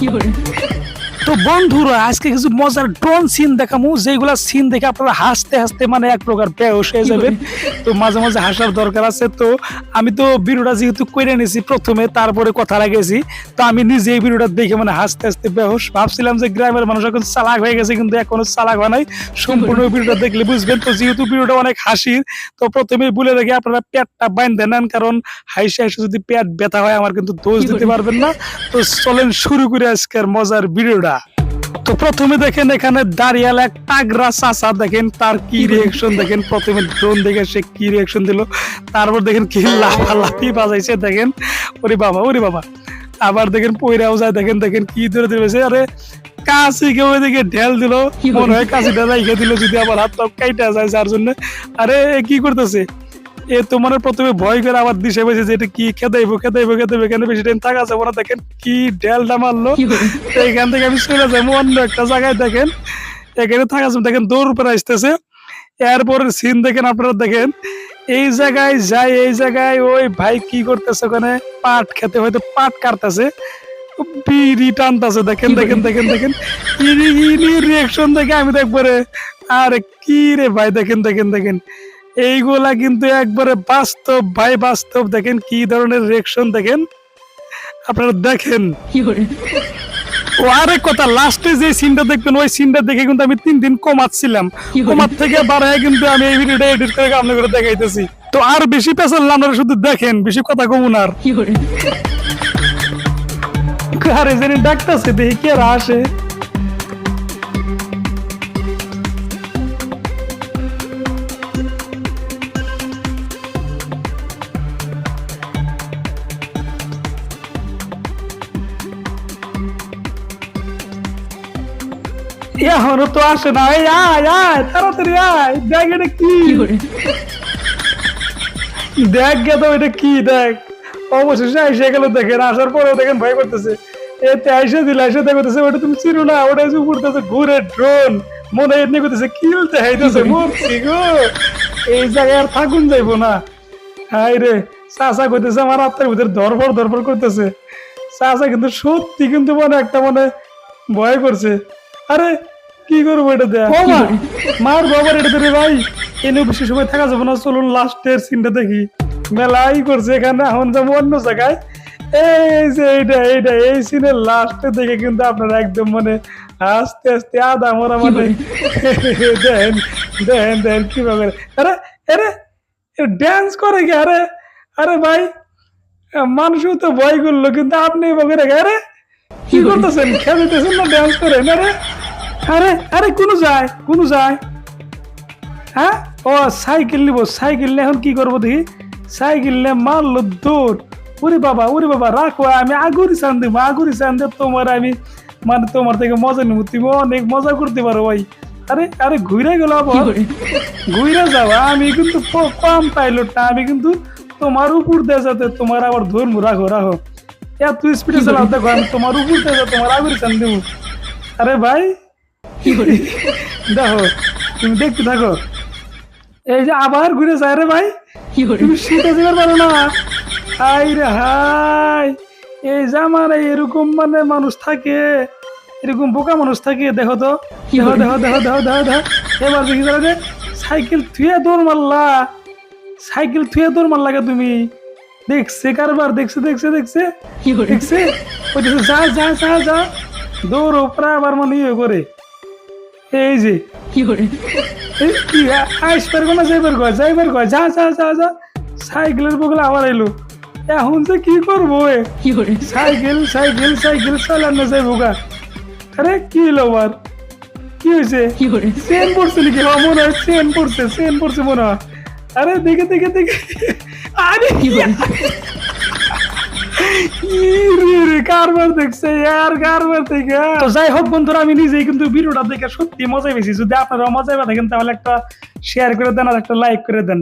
有人 তো বন্ধুরা, আজকে কিছু মজার ড্রোন সিন দেখামু যেগুলা সিন দেখে আপনারা হাসতে হাসতে মানে এক প্রকার বেহস হয়ে যাবেন। তো মাঝে মাঝে হাসার দরকার আছে। তো আমি তো ভিডিওটা যেহেতু করে নিয়েছি প্রথমে, তারপরে কথা লাগাইছি তো আমি নিজে এই ভিডিওটা দেখে মানে হাসতে হাসতে বেহস। ভাবছিলাম যে গ্রামের মানুষ এখন চালাক হয়ে গেছে, কিন্তু এখনও চালাক হয় নাই। সম্পূর্ণ ভিডিওটা দেখলে বুঝবেন। তো যেহেতু ভিডিওটা অনেক হাসির, তো প্রথমে বলে রেখে, আপনারা পেটটা বাইন্ধে নেন, কারণ হাইসে হাইসে যদি পেট ব্যথা হয়, আমার কিন্তু দোষ দিতে পারবেন না। তো চলেন শুরু করে আজকের মজার ভিডিওটা। তো প্রথমে দেখেন এখানে দাঁড়িয়াল এক টাগরা চাচা দেখেন তার কি রিয়েকশন দেখেন? প্রথমে ড্রোন দেখে সে কি রিয়েকশন দিল তারপর দেখেন কি লাফালাফি বাজাইছে দেখেন। ওরে বাবা ওরে বাবা। আবার দেখেন পয়রাও যায় দেখেন দেখেন কি ধরে দিয়েছে আরে কাশি কেউ এদিকে ঢেল দিল। মনে হয় কাশিটা রাইখে দিল যদি আবার হাত পাক কাইটা যায় যার জন্য। আরে কি করতেছে? এ তো মানে প্রথমে ভয় করে আবার দিশে বসে যে এটা কি খেদাইবো খেদাইবো খেদাইবো এখানে বেশি টাইম থাকা যাব না দেখেন কি ঢেলটা মারলো। এখান থেকে আমি চলে যাব অন্য একটা জায়গায় দেখেন। এখানে থাকা যাবে দেখেন দৌড় উপরে আসতেছে। এরপরের সিন দেখেন আপনারা দেখেন। এই জায়গায় যাই এই জায়গায় ওই ভাই কি করতেছে ওখানে? পাট খেতে হয়তো পাট কাটতেছে। বিড়ি টানতেছে দেখেন দেখেন দেখেন দেখেন। ইনি রিয়েকশন দেখে আমি দেখব একবারে আরে কি রে ভাই দেখেন দেখেন দেখেন। এইগুলা কিন্তু একবারে বাস্তব, ভাই বাস্তব। দেখেন কি ধরনের রিয়েকশন দেখেন। আপনারা দেখেন। ও কথা লাস্টে যে সিনটা দেখবেন, ওই সিনটা দেখে কিন্তু আমি তিন দিন কমাচ্ছিলাম। কমার থেকে বাড়ায় কিন্তু আমি এই ভিডিওটা এডিট করে দেখাইতেছি। তো আর বেশি পেছাল আপনারা শুধু দেখেন, বেশি কথা কমুন আর। আরে জানি ডাকতেছে, দেখি কে আসে। এখনও তো আসে না এই আয় আয় তাড়াতাড়ি আয় দেখ এটা কি। দেখ গে তো এটা কি দেখ। অবশেষে এসে গেল দেখেন আসার পরেও দেখেন ভয় করতেছে। এতে আইসে দিল আইসে দেখতেছে ওটা তুমি চিনো না ওটা এসে উঠতেছে ঘুরে ড্রোন মনে এমনি করতেছে কিল দেখাইতেছে মরছি গো। এই জায়গায় আর থাকুন যাইবো না। হাই রে চাচা করতেছে আমার আত্মার ভিতরে ধরফর ধরফর করতেছে। চাচা কিন্তু সত্যি কিন্তু মনে একটা মনে ভয় করছে। আরে কি করব এটা দেখ? মার বাবার এটা ধরে ভাই এনে বেশি সময় থাকা যাবে না চলুন লাস্টের সিনটা দেখি। মেলাই করছে এখানে এখন যাব অন্য জায়গায়। এই যে এইটা এইটা এই সিনের লাস্টে দেখে কিন্তু আপনারা একদম মানে আস্তে আস্তে আদা মরা মানে দেন দেন দেন কীভাবে আরে আরে ড্যান্স করে কি? আরে আরে ভাই মানুষও তো ভয় করল কিন্তু আপনি এভাবে রেখে আরে কি করতেছেন? খেলতেছেন না ড্যান্স করেন? আরে আরে আরে কোন যায় কোন যায়। হ্যাঁ? ও সাইকেল নিবো সাইকেল নিয়ে এখন কি করব দেখি? সাইকেল নিয়ে মারলো দৌড়। ওরে বাবা ওরে বাবা রাখো আমি আগুরি চান দিব আগুরি চান দেব তোমার আমি মানে তোমার থেকে মজা নিব তুমি অনেক মজা করতে পারো ভাই। আরে আরে ঘুরে গেল আবার। ঘুরে যাও আমি কিন্তু কম পাইলট না আমি কিন্তু তোমার উপর দিয়ে যাতে তোমার আবার ধরবো রাখো রাখো। স্পিডে চালাও দেখো আমি তোমার উপর দিয়ে যাতে তোমার আগুরি চান দেবো? আরে ভাই দেখো তুমি দেখতে থাকো। এই যে আবার ঘুরে যায় রে ভাই তুমি শীতে যেতে পারো না। হাই রে হাই এই জামার এরকম মানে মানুষ থাকে এরকম বোকা মানুষ থাকে দেখো তো। দেখো দেখো দেখো দেখো দেখো দেখো। এবার দেখি যে সাইকেল থুয়ে দৌড় মারলা। সাইকেল থুয়ে দৌড় মারলাকে তুমি। দেখছে কারবার দেখছে দেখছে দেখছে। দেখছে? দেখছে, যা যা যা যা। দৌড় প্রায় আবার মানে ইয়ে করে। এই যে এই কি আইস পারব না যাইবার কয় যাইবার কয় যা যা যা যা। সাইকেলের বগলে আবার এলো। এখন যে কি করব এ? সাইকেল সাইকেল সাইকেল চালানো যাইবো গা। আরে কি হলো আবার? কি হয়েছে? চেন পড়ছে নাকি? মনে হয় চেন পড়ছে চেন পড়ছে মনে হয়। আরে দেখে দেখে দেখে। আরে ইরে কারবার দেখছে? আর কারবার থেকে তো যাই হোক বন্ধুরা আমি নিজেই কিন্তু ভিডিওটা দেখে সত্যি মজা পেয়েছি যদি আপনারা মজা পেয়ে থাকেন তাহলে একটা শেয়ার করে দেন আর একটা লাইক করে দেন।